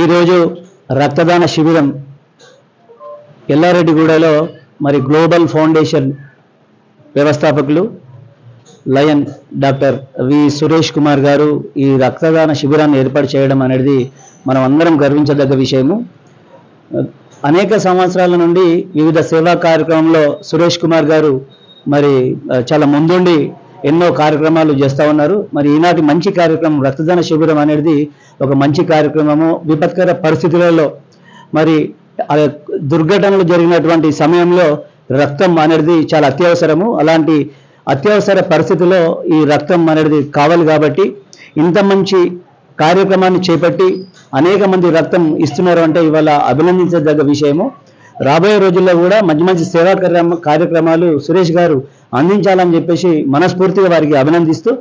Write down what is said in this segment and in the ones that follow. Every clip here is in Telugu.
ఈరోజు రక్తదాన శిబిరం ఎల్లారెడ్డిగూడలో మరి గ్లోబల్ ఫౌండేషన్ వ్యవస్థాపకులు lion doctor V Suresh Kumar garu ఈ రక్తదాన శిబిరాన్ని ఏర్పాటు చేయడం అనేది మనం అందరం గర్వించదగ్గ విషయము. అనేక సంవత్సరాల నుండి వివిధ సేవా కార్యక్రమంలో సురేష్ కుమార్ గారు మరి చాలా ముందుండి ఎన్నో కార్యక్రమాలు చేస్తూ ఉన్నారు. మరి ఈనాటి మంచి కార్యక్రమం రక్తదాన శిబిరం అనేది ఒక మంచి కార్యక్రమము. విపత్కర పరిస్థితులలో మరి దుర్ఘటనలు జరిగినటువంటి సమయంలో రక్తం అనేది చాలా అత్యవసరము. అలాంటి అత్యవసర పరిస్థితిలో ఈ రక్తం అనేది కావాలి కాబట్టి ఇంత మంచి కార్యక్రమాన్ని చేపట్టి అనేక మంది రక్తం ఇస్తున్నారు అంటే ఇవాళ అభినందించదగ్గ విషయము. రాబోయే రోజుల్లో కూడా మంచి మంచి సేవా కార్యక్రమాలు సురేష్ గారు అందించాలని చెప్పేసి మనస్ఫూర్తిగా వారికి అభినందిస్తూ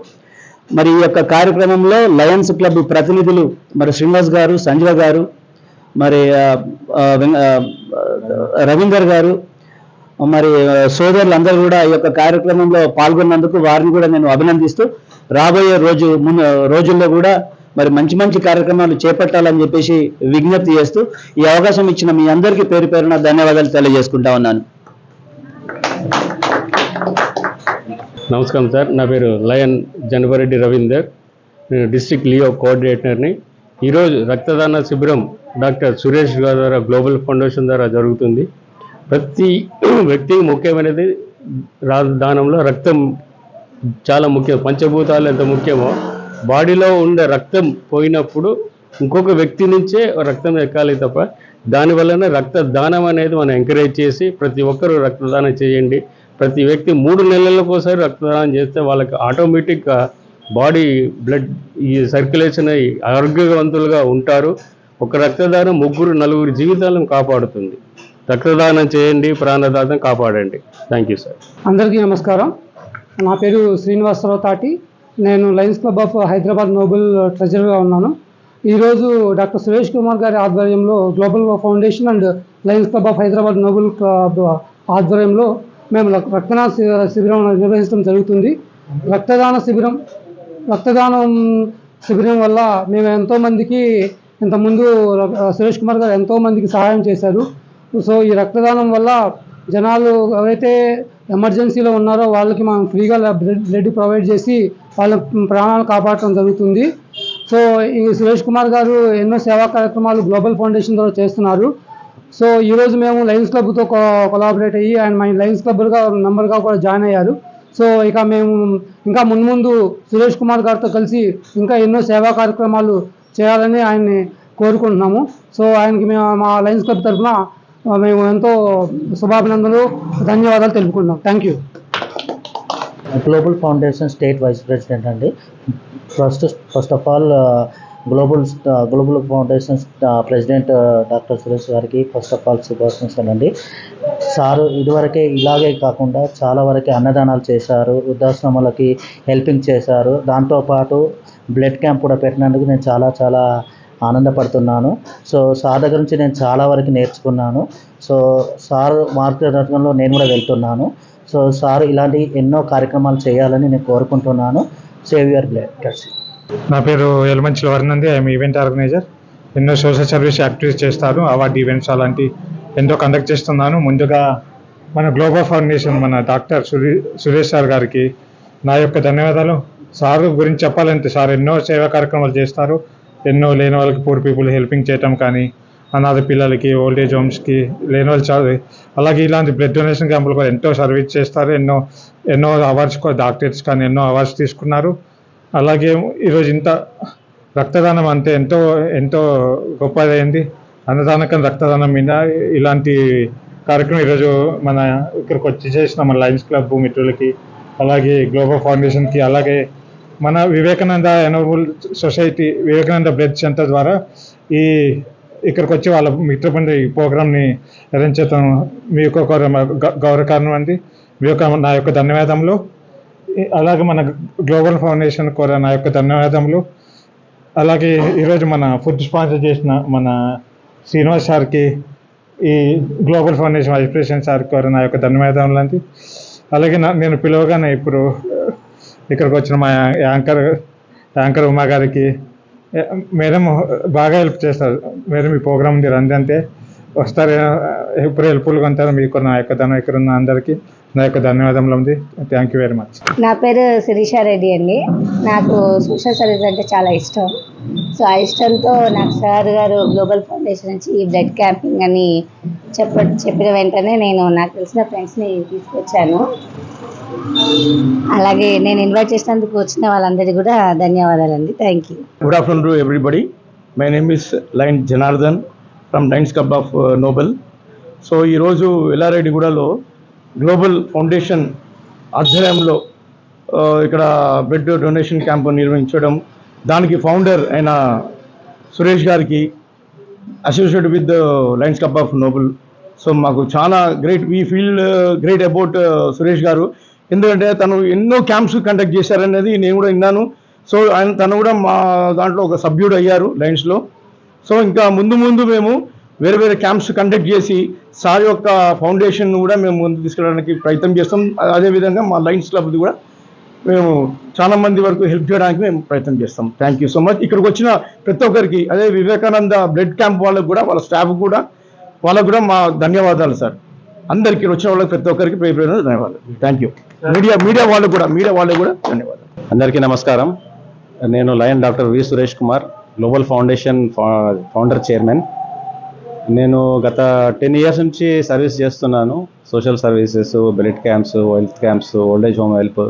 మరి ఈ యొక్క కార్యక్రమంలో లయన్స్ క్లబ్ ప్రతినిధులు మరి శ్రీనివాస్ గారు సంజయ్ గారు మరి రవీందర్ గారు మరి సోదరులందరూ కూడా ఈ యొక్క కార్యక్రమంలో పాల్గొన్నందుకు వారిని కూడా నేను అభినందిస్తూ రాబోయే రోజు ముందు రోజుల్లో కూడా మరి మంచి మంచి కార్యక్రమాలు చేపట్టాలని చెప్పేసి విజ్ఞప్తి చేస్తూ ఈ అవకాశం ఇచ్చిన మీ అందరికీ పేరు పేరున ధన్యవాదాలు తెలియజేసుకుంటా ఉన్నాను. నమస్కారం సార్. నా పేరు లయన్ జనవరెడ్డి రవీందర్. నేను డిస్టిక్ లియో కోఆర్డినేటర్ని. ఈరోజు రక్తదాన శిబిరం డాక్టర్ సురేష్ గారి ద్వారా గ్లోబల్ ఫౌండేషన్ ద్వారా జరుగుతుంది. ప్రతి వ్యక్తికి ముఖ్యమైనది రా దానంలో రక్తం చాలా ముఖ్యం పంచభూతాలు ఎంత ముఖ్యమో బాడీలో ఉండే రక్తం పోయినప్పుడు ఇంకొక వ్యక్తి నుంచే రక్తం ఎక్కాలి తప్ప దానివల్లనే రక్తదానం అనేది మనం ఎంకరేజ్ చేసి ప్రతి ఒక్కరూ రక్తదానం చేయండి. ప్రతి వ్యక్తి మూడు నెలలకు ఒకసారి రక్తదానం చేస్తే వాళ్ళకి ఆటోమేటిక్గా బాడీ బ్లడ్ ఈ సర్క్యులేషన్ అయ్యి ఆరోగ్యవంతులుగా ఉంటారు. ఒక రక్తదానం ముగ్గురు నలుగురు జీవితాలను కాపాడుతుంది. రక్తదానం చేయండి ప్రాణదానం కాపాడండి. థ్యాంక్ యూ సార్ అందరికీ నమస్కారం. నా పేరు శ్రీనివాసరావు తాటి. నేను lions club of Hyderabad noble ట్రెజరర్గా ఉన్నాను. ఈరోజు డాక్టర్ సురేష్ కుమార్ గారి ఆధ్వర్యంలో global foundation and lions club of Hyderabad noble club ఆధ్వర్యంలో మేము రక్- రక్తదాన శిబిరం నిర్వహించడం జరుగుతుంది. రక్తదాన శిబిరం రక్తదానం శిబిరం వల్ల మేము ఎంతోమందికి ఇంతకుముందు సురేష్ కుమార్ గారు ఎంతోమందికి సహాయం చేశారు. సో ఈ రక్తదానం వల్ల జనాలు ఎవరైతే ఎమర్జెన్సీలో ఉన్నారో వాళ్ళకి మనం ఫ్రీగా బ్లడ్ ప్రొవైడ్ చేసి వాళ్ళ ప్రాణాలు కాపాడటం జరుగుతుంది. సో ఈ సురేష్ కుమార్ గారు ఎన్నో సేవా కార్యక్రమాలు గ్లోబల్ ఫౌండేషన్ ద్వారా చేస్తున్నారు. సో ఈరోజు మేము లయన్స్ క్లబ్తో కొలాబరేట్ అయ్యి అండ్ మన లయన్స్ క్లబ్గా మెంబర్గా కూడా జాయిన్ అయ్యారు. సో ఇక మేము ఇంకా మున్ముందు సురేష్ కుమార్ గారితో కలిసి ఇంకా ఎన్నో సేవా కార్యక్రమాలు చేయాలని ఆయన్ని కోరుకుంటున్నాము. సో ఆయనకి మేము మా లయన్స్ క్లబ్ తరఫున మేము ఎంతో శుభాభినందనలు ధన్యవాదాలు తెలుపుకుంటున్నాం. Thank you global foundation state vice president అండి. First first of all global global foundation president doctor Suresh గారికి ఫస్ట్ ఆఫ్ ఆల్ శుభాకాంక్షలు అండి. సారు ఇదివరకే ఇలాగే కాకుండా చాలా వరకే అన్నదానాలు చేశారు వృద్ధాశ్రమాలకి హెల్పింగ్ చేశారు. దాంతోపాటు బ్లడ్ క్యాంప్ కూడా పెట్టినందుకు నేను చాలా చాలా ఆనందపడుతున్నాను. సో సార్ దగ్గర నుంచి నేను చాలా వరకు నేర్చుకున్నాను. సో సార్ మార్గదర్శకంలో నేను కూడా వెళ్తున్నాను. సో సార్ ఇలాంటి ఎన్నో కార్యక్రమాలు చేయాలని నేను కోరుకుంటున్నాను. సేవియర్ యువర్ నా పేరు ఎలమంచిల వర్ణంది. I'm event organiser. ఎన్నో సోషల్ సర్వీస్ యాక్టివిటీస్ చేస్తారు. అవార్డు ఈవెంట్స్ అలాంటి ఎన్నో కండక్ట్ చేస్తున్నాను. ముందుగా మన గ్లోబల్ ఫౌండేషన్ మన డాక్టర్ సురే సురేష్ సార్ గారికి నా యొక్క ధన్యవాదాలు. సార్ గురించి చెప్పాలంటే సార్ ఎన్నో సేవా కార్యక్రమాలు చేస్తారు. ఎన్నో లేని వాళ్ళకి పూర్ పీపుల్ హెల్పింగ్ చేయటం కానీ అనాథ పిల్లలకి ఓల్డేజ్ హోమ్స్కి లేని వాళ్ళు అలాగే ఇలాంటి బ్లడ్ డొనేషన్ క్యాంపులు కూడా ఎంతో సర్వీస్ చేస్తారు. ఎన్నో ఎన్నో అవార్డ్స్ కూడా డాక్టర్స్ కానీ ఎన్నో అవార్డ్స్ తీసుకున్నారు. అలాగే ఈరోజు ఇంత రక్తదానం అంటే ఎంతో ఎంతో గొప్పదైంది. అన్నదానం కానీ రక్తదానం మీద ఇలాంటి కార్యక్రమం ఈరోజు మన ఇక్కడికి వచ్చి చేసిన మన లయన్స్ క్లబ్ మిత్రులకి అలాగే గ్లోబల్ ఫౌండేషన్కి అలాగే మన Vivekananda noble society Vivekananda blood centre ద్వారా ఈ ఇక్కడికి వచ్చి వాళ్ళ మిత్రపండి ఈ ప్రోగ్రామ్ని అరేంజ్ మీ యొక్క ఒక గ- గౌరవ కారణం అండి. మీ యొక్క నా యొక్క ధన్యవాదములు. అలాగే మన గ్లోబల్ ఫౌండేషన్ కూడా నా యొక్క ధన్యవాదములు. అలాగే ఈరోజు మన ఫుడ్ స్పాన్సర్ చేసిన మన శ్రీనివాస్ సార్కి ఈ గ్లోబల్ ఫౌండేషన్ వైస్ ప్రెసిడెంట్ సార్కి కూడా నా యొక్క ధన్యవాదములు అండి అలాగే నా నేను పిలవగానే ఇప్పుడు ఇక్కడికి వచ్చిన మా యాంకర్ యాంకర్ ఉమా గారికి మేడం బాగా హెల్ప్ చేస్తారు. మేడం ఈ ప్రోగ్రామ్ ఉంది రండి అంటే వస్తారు. ఎప్పుడు హెల్ప్ఫుల్గా ఉంటారు మీకు నా యొక్క ధనం ఇక్కడ ఉన్న అందరికీ నా యొక్క ధన్యవాదములు ఉంది. థ్యాంక్ యూ వెరీ మచ్ నా పేరు శిరీష రెడ్డి అండి. నాకు సోషల్ సర్వీస్ అంటే చాలా ఇష్టం. సో ఆ ఇష్టంతో నాకు సార్ గారు గ్లోబల్ ఫౌండేషన్ నుంచి ఈ బ్లడ్ క్యాంపింగ్ అని చెప్ప చెప్పిన వెంటనే నేను నాకు తెలిసిన ఫ్రెండ్స్ని తీసుకొచ్చాను. అలాగే నేను ఇన్వైట్ చేసినందుకు వచ్చిన వాళ్ళందరికీ కూడా ధన్యవాదాలండి. Thank you good afternoon to everybody my name is lion Janardhan from lions Club of noble so ఈరోజు ఎల్లారెడ్డిగూడలో గ్లోబల్ ఫౌండేషన్ ఆధ్వర్యంలో uh, ఇక్కడ బ్లడ్ డొనేషన్ క్యాంప్ నిర్వహించడం దానికి ఫౌండర్ అయిన సురేష్ గారికి associate with lions club of noble so మాకు చాలా great we feel great about Suresh garu. ఎందుకంటే తను ఎన్నో క్యాంప్స్ కండక్ట్ చేశారనేది నేను కూడా విన్నాను. సో ఆయన తను కూడా మా దాంట్లో ఒక సభ్యుడు అయ్యారు లైన్స్లో సో ఇంకా ముందు ముందు మేము వేరే వేరే క్యాంప్స్ కండక్ట్ చేసి సార్ యొక్క ఫౌండేషన్ కూడా మేము ముందు తీసుకెళ్ళడానికి ప్రయత్నం చేస్తాం. అదేవిధంగా మా లైన్స్ క్లబ్ది కూడా మేము చాలా మంది వరకు హెల్ప్ చేయడానికి మేము ప్రయత్నం చేస్తాం. థ్యాంక్ యూ సో మచ్ ఇక్కడికి వచ్చిన ప్రతి ఒక్కరికి అదే వివేకానంద బ్లడ్ క్యాంప్ వాళ్ళకు కూడా వాళ్ళ స్టాఫ్ కూడా వాళ్ళకు కూడా మా ధన్యవాదాలు సార్. అందరికీ వచ్చిన వాళ్ళకి ప్రతి ఒక్కరికి పేరు ధన్యవాదాలు. థ్యాంక్ యూ మీడియా మీడియా వాళ్ళు కూడా మీడియా వాళ్ళు కూడా ధన్యవాదాలు. అందరికీ నమస్కారం. నేను lion doctor V Suresh Kumar global foundation founder chairman. నేను గత టెన్ ఇయర్స్ నుంచి సర్వీస్ చేస్తున్నాను. Social services blood camps health camps old age home help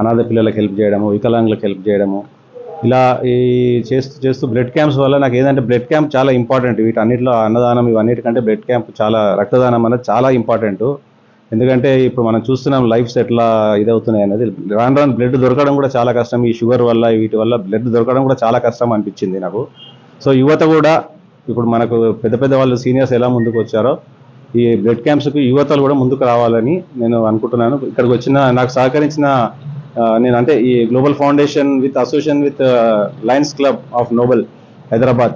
అనాథ పిల్లలకు హెల్ప్ చేయడము వికలాంగులకు హెల్ప్ చేయడము. ఇలా ఈ చేస్తూ చేస్తూ బ్లడ్ క్యాంప్స్ వల్ల నాకు ఏంటంటే బ్లడ్ క్యాంప్ చాలా ఇంపార్టెంట్. వీటన్నిటిలో అన్నదానం ఇవన్నిటికంటే బ్లడ్ క్యాంప్ చాలా రక్తదానం అనేది చాలా ఇంపార్టెంట్. ఎందుకంటే ఇప్పుడు మనం చూస్తున్నాం లైఫ్స్ ఎట్లా ఇదవుతున్నాయి అనేది. రాను రాను బ్లడ్ దొరకడం కూడా చాలా కష్టం. ఈ షుగర్ వల్ల వీటి వల్ల బ్లడ్ దొరకడం కూడా చాలా కష్టం అనిపించింది నాకు. సో యువత కూడా ఇప్పుడు మనకు పెద్ద పెద్ద వాళ్ళు సీనియర్స్ ఎలా ముందుకు వచ్చారో ఈ బ్లడ్ క్యాంప్స్కి యువతలు కూడా ముందుకు రావాలని నేను అనుకుంటున్నాను. ఇక్కడికి వచ్చిన నాకు సహకరించిన నేను అంటే ఈ global foundation with association with lions club of noble Hyderabad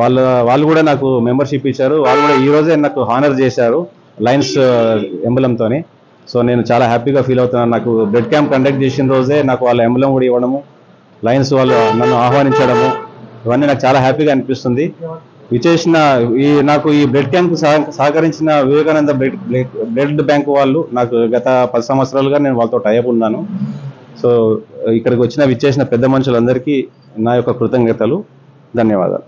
వాళ్ళ వాళ్ళు కూడా నాకు మెంబర్షిప్ ఇచ్చారు. వాళ్ళు కూడా ఈరోజే నాకు హానర్ చేశారు. లయన్స్ ఎంబలంతోని. సో నేను చాలా హ్యాపీగా ఫీల్ అవుతున్నాను. నాకు బ్లడ్ క్యాంప్ కండక్ట్ చేసిన రోజే నాకు వాళ్ళ ఎంబలం కూడా ఇవ్వడము లయన్స్ వాళ్ళు నన్ను ఆహ్వానించడము ఇవన్నీ నాకు చాలా హ్యాపీగా అనిపిస్తుంది. విచేసిన ఈ నాకు ఈ బ్లడ్ క్యాంప్ సహకరించిన వివేకానంద బ్లడ్ బ్లడ్ బ్యాంక్ వాళ్ళు నాకు గత పది సంవత్సరాలుగా నేను వాళ్ళతో టైప్ ఉన్నాను. సో ఇక్కడికి వచ్చిన విచ్చేసిన పెద్ద మనుషులందరికీ నా యొక్క కృతజ్ఞతలు ధన్యవాదాలు.